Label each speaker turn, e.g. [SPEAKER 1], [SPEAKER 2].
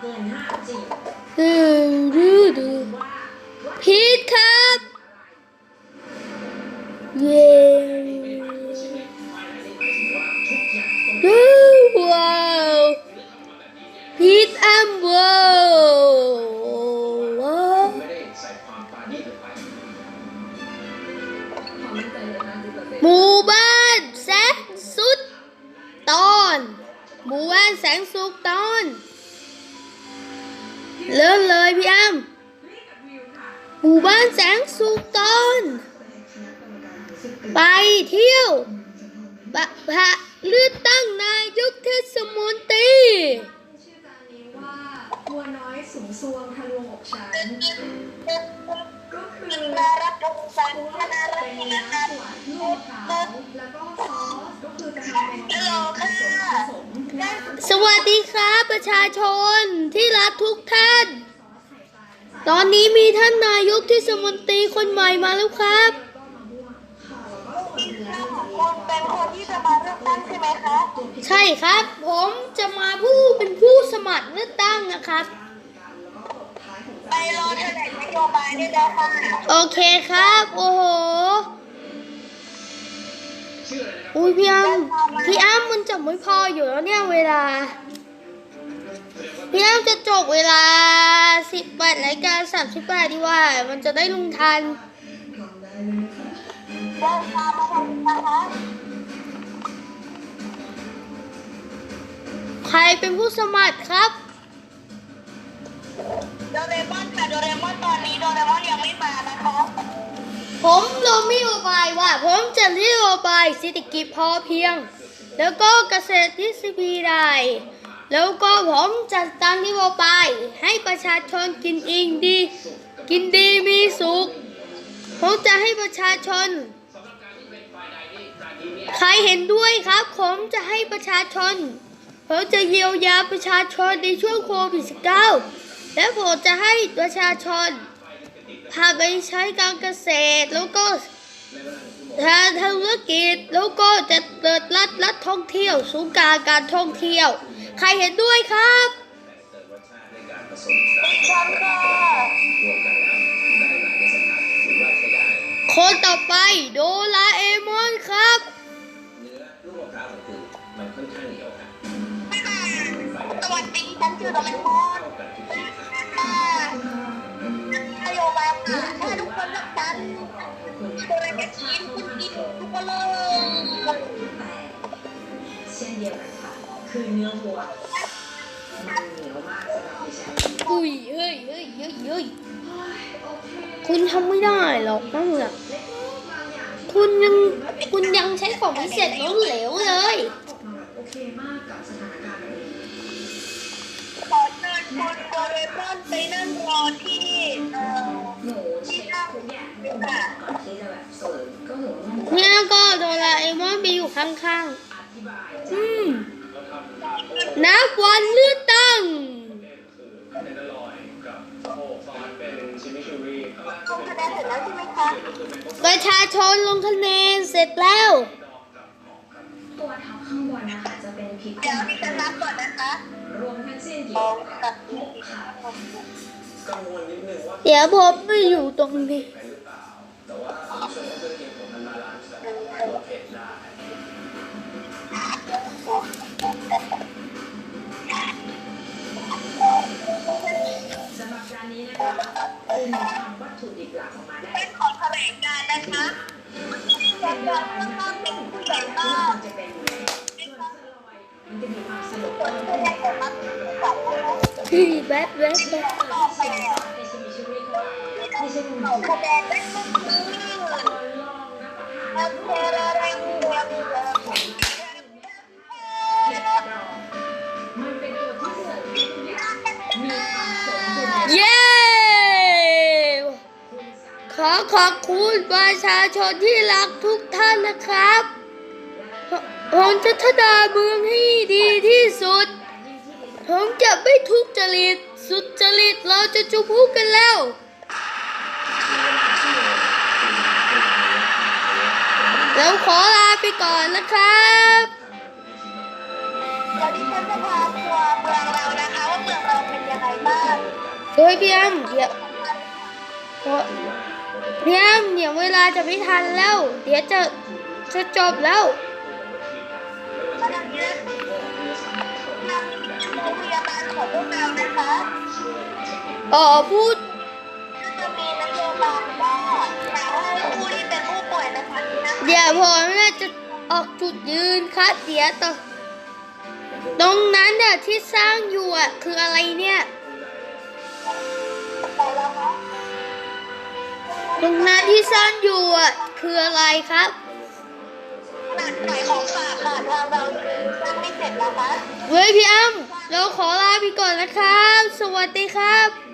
[SPEAKER 1] เกินห้าจริง
[SPEAKER 2] ดูดูดูพีทครับเย้ดูว้าวพีทแอมว้าวว้าว
[SPEAKER 1] หลือห้าสิบ
[SPEAKER 2] หมู่บ้านแสงสุดตอนหมู่บ้านแสงสุดตอน เริ่มเลยพี่อ้ำหมู่บ้านแสงสุดตอน ไปเที่ยวปะพะเลือกตั้งนายกเทศมนตรี
[SPEAKER 1] ชื่อจานนี้ว่าบัวน้อยสูงซวงทะลวงอกฉันก็คือ
[SPEAKER 3] นารับดงสันคณะรั
[SPEAKER 1] เป็น
[SPEAKER 3] ฐ
[SPEAKER 1] เนื้อ
[SPEAKER 3] การ
[SPEAKER 1] ส่วนลูกเขาแล้วก็ ซอสก็คือจะทำเป็นผสมผสมและซอส
[SPEAKER 2] สวัสดีครับประชาชนที่รักทุกท่าน
[SPEAKER 1] ไข่ปลา
[SPEAKER 2] ตอนนี้มีท่านนายกเทศมนตรีคนใหม่มาแล้วครับ
[SPEAKER 1] แล้วก็มะม่วงค่ะแล้วก็ส่วนเนื้อ
[SPEAKER 3] คุณเป็นคนที่จะมาเลือกตั้งใช่ไหมคะ
[SPEAKER 2] ใช่ครับ ผมจะมาผู้เป็นผู้สมัครเลือกตั้งนะครับ
[SPEAKER 3] ไปรอแถลงนโยบายได้แล้วค่ะ
[SPEAKER 2] โอเคครับ โอ้โห
[SPEAKER 4] ชื่ ออะไรนะครับ
[SPEAKER 2] อุ้ยพี่อ้ำพี่อ้ำมันจะไม่พออยู่แล้วเนี่ยเวลา พี่อ้ำจะจบเวลาสิบแปดรายการสามสิบแปดดีว่า มันจะได้ลงทัน
[SPEAKER 3] เดินตามมาทางนี้นะคะ
[SPEAKER 2] ใครเป็นผู้สมัครครับ
[SPEAKER 3] โดเรมอนค่ะโดเรมอนตอนนี้โดเรมอนยังไม่มานะคะ
[SPEAKER 2] ผม ผมจะนโยบายเศรษฐกิจพอเพียง แล้วก็เกษตรทฤษฎีได้แล้วก็ผมจะตั้งนโยบายให้ประชาชนกินอิงดี กินดีมีสุข ผมจะให้ประชาชน ใครเห็นด้วยครับ ผมจะให้ประชาชน ผมจะเยียวยาประชาชนในช่วงโควิด -19 และผมจะให้ประชาชนพาไปใช้การเกษตรแล้วก็ ทางธุรกิจแล้วก็จะเปิดรัฐรัฐท่องเที่ยวศูนย์กลางการท่องเที่ยว ใครเห็นด้วยครับ
[SPEAKER 4] เติมรสชาติในการผสมสาร
[SPEAKER 3] ดิฉันค่ะ
[SPEAKER 4] รวมกันแล้วได้หลายรสชาติถือว่าใช้ได้
[SPEAKER 2] คนต่อไปโดราเอมอนครับ
[SPEAKER 4] เนื้อลูกมะพร้าวของคุณมันค่อนข้างเหนียวครับไฟแบ
[SPEAKER 3] ส
[SPEAKER 4] บ
[SPEAKER 3] วัสดีฉันชื่อโดเรมอน
[SPEAKER 4] เข้ากัน กิ
[SPEAKER 3] นคุณกินทุกคนเลย
[SPEAKER 1] แต่เช่นเดียวกันค่ะ คือเนื้อวัวมันเหนียวมากสำหรับดิฉัน
[SPEAKER 2] อุ้ยเฮ้ยเฮ้ยเฮ้ยเฮ้ย
[SPEAKER 1] โอ้ยโอเค
[SPEAKER 2] คุณทำไม่ได้หรอกนั่นแหละ
[SPEAKER 1] เล็กๆบางอย่างที่
[SPEAKER 2] คุณยังคุณยังใช้ของพิเศษล้มเหลวเลย
[SPEAKER 1] ออกมาแบบโอเคมากกับสถานการณ์แบบนี้
[SPEAKER 3] ขอเชิญคุณโดเรมอนไปนั่งรอที่เอ่อ
[SPEAKER 1] หนูเช็คทุกอย่างก่อนที่จะแบบเสิร์ฟก็หนูต้อง
[SPEAKER 2] เนี่ยก็โดราเอมอนไปอยู่ข้าง
[SPEAKER 1] อธิบาย
[SPEAKER 2] ๆ อืมนับวันเลือกตั้ง
[SPEAKER 4] เนเธอร์ลอยกับโอ้ซอสเป็นชิมิชูรี่ครับ
[SPEAKER 3] ลงคะแนนเสร็จแล้วใช่ไหมคะ
[SPEAKER 2] ประชาชนลงคะแนนเสร็จแล้ว
[SPEAKER 1] ตัวท็อปข้างบนนะคะจะเป็นพริก
[SPEAKER 3] เดี๋ยวดิฉันนับก่อนนะคะ
[SPEAKER 1] รวมทั้งสิ้นกี่
[SPEAKER 3] สองสาม
[SPEAKER 1] หกค่ะ
[SPEAKER 4] กังวลนิดนึงว่า
[SPEAKER 2] เดี๋ยวผมไปอยู่ตรงนี้
[SPEAKER 4] เป็นหรือเปล่าแต่ว่าผมเชื่อว่าเครื่องเคียงผมมันบาลานซ์แบบรสเผ็ดได้
[SPEAKER 1] สำหรับจานนี้นะคะคุณทำวัตถุดิบหลักออกมาได้
[SPEAKER 3] เป็นขอแถลงการนะคะจะเลือกตั้งเป็นผู้ใหญ่บ้าน
[SPEAKER 1] จะเป็นส่วนสลอยมันจะมีความสนุก
[SPEAKER 3] ส่วนผู้ใหญ่ของมักของนะคะ
[SPEAKER 2] พี่แวบแวบแวบ
[SPEAKER 1] เปิดที่ชิมซอสในชิมิชูรี่เข้าไม่คุ้
[SPEAKER 3] นอั
[SPEAKER 1] น
[SPEAKER 3] เระเรงเรียงเรียง
[SPEAKER 1] เห็ดดอกมันเป็นตัวที่เสริมให้ทุกอย่างมีความสมบูรณ์
[SPEAKER 2] เย้ ขอขอบคุณประชาชนที่รักทุกท่านนะครับผมจะทดาเมืองให้ดีที่สุด ผมจะไม่ทุจริต สุจริตเราจะจุพูกันแล้ว แล้วขอลาไปก่อนนะครับ
[SPEAKER 3] เดี๋ยวดิฉันจะพาทัวร์เมืองเรานะคะว่าเมืองเราเป็นยัง
[SPEAKER 2] เฮ้ยพี่อ้ำเดี๋ยวโอ้พี่อ้ำเดี๋ยวเวลาจะไม่ทันแล้ว เดี๋ยวจะจะจบแล้ว
[SPEAKER 3] ขณะนี้ทางโรงพยาบาลของพวกเรานะคะ
[SPEAKER 2] อ๋อพูด
[SPEAKER 3] จะมีนโยบายว่าอยากให้ผู้ที่เป็นผู้ป่วยนะคะ
[SPEAKER 2] เดี๋ยวผมน่าจะออกจุดยืนครับเดี๋ยวต่อตรงนั้นน่ะที่สร้างอยู่อะคืออะไรเนี่ย
[SPEAKER 3] แต่ละคะ
[SPEAKER 2] ตรงนั้นที่สร้างอยู่อะคืออะไรครับ
[SPEAKER 3] ขนาดขายของฝากค่ะทางเราสร้างไม่เสร็จนะคะ
[SPEAKER 2] เฮ้ยพี่อ้ำ เราขอลาไปก่อนนะครับ สวัสดีครับ